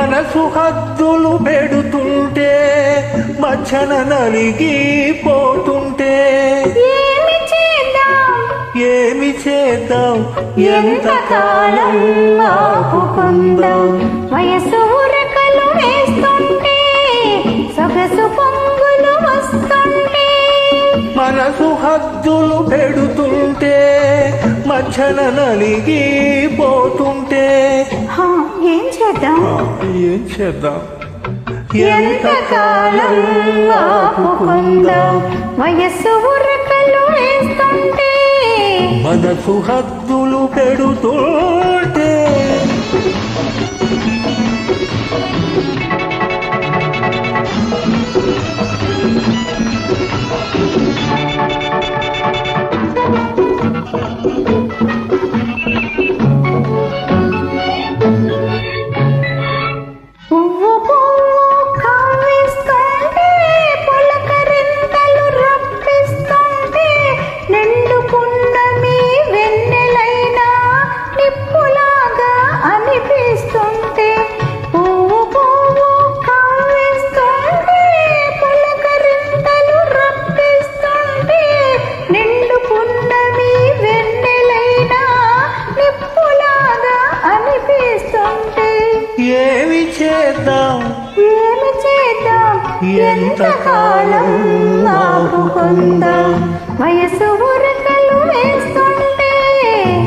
మనసు హద్దులు పెడుతుంటే మచ్చన నలిగి పోతుంటే. ఏమి చేద్దాం? ఏమి చేద్దాం? ఎంత కాలం ఆపుకుందాం? వయసు ఉరకలు వేస్తుంటే సొగసు పొంగులు వస్తుంటే. మనసు హద్దులు పెడుతుంటే మచ్చన నలిగి పోతుంటే. ఏం చేద్దాం? ఏం చేద్దాం? ఎంతకాలం ఆపుకుందాం? వయసు ఉరకలు వేస్తుంటే. మనసు హద్దులు పెడుతుంటే. ఏమి చేద్దాం? ఏమి చేద్దాం? ఎంతకాలం ఆపుకుందాం? వయసు ఉరకలు వేస్తుంటే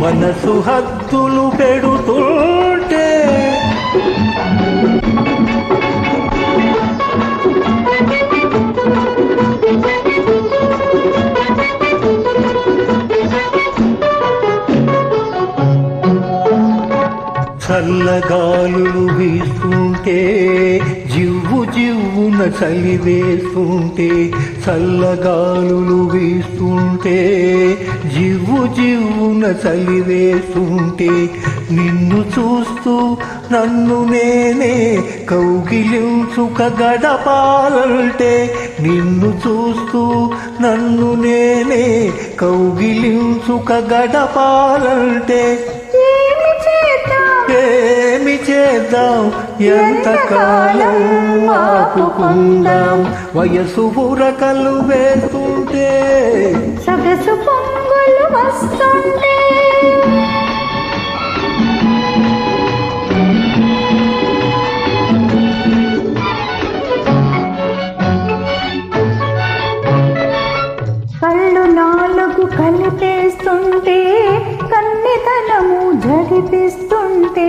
మనసు హద్దులు పెడుతుంటే చల్లగాలులు వీస్తుంటే జివ్వు జివ్వున చలి వేస్తుంటే చల్లగాలులు వీస్తుంటే జివ్వు జివ్వున చలి వేస్తుంటే నిన్ను చూస్తూ నన్ను నేనే కౌగిలించుక గడపాలంటే నిన్ను చూస్తూ నన్ను నేనే కౌగిలించుక గడపాలంటే చేద్దాం ఎంతకాలం ఆపుకుందాం వయసు బురకలు వేస్తుంటే సగసు పొంగులు వస్తుంటే. కళ్ళు నాలుగు కలిపేస్తుంటే కన్నితనము జరిపిస్తుంటే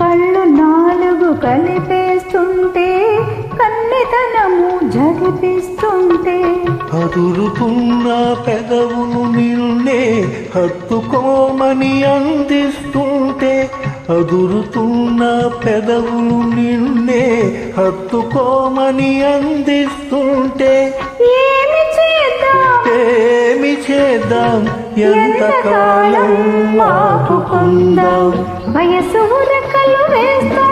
కళ్ళు అదురుతున్న పెదవులు నిన్నే హత్తుకోమని అందిస్తుంటే అదురుతున్న పెదవులు నిన్నే హత్తుకోమని అందిస్తుంటే ఏమి చేద్దాం? ఎంతకాలం ఆపుకుందాం? వయసు వేస్తుంటే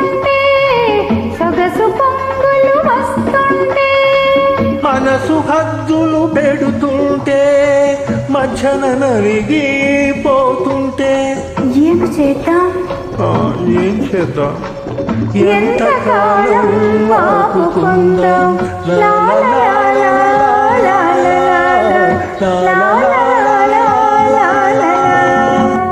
మనసు హద్దులు పెడుతుంటే మధ్యన నలిగిపోతుంటే ఏం చేద్దాం ఏం చేద్దాం ఎంత కాలం లా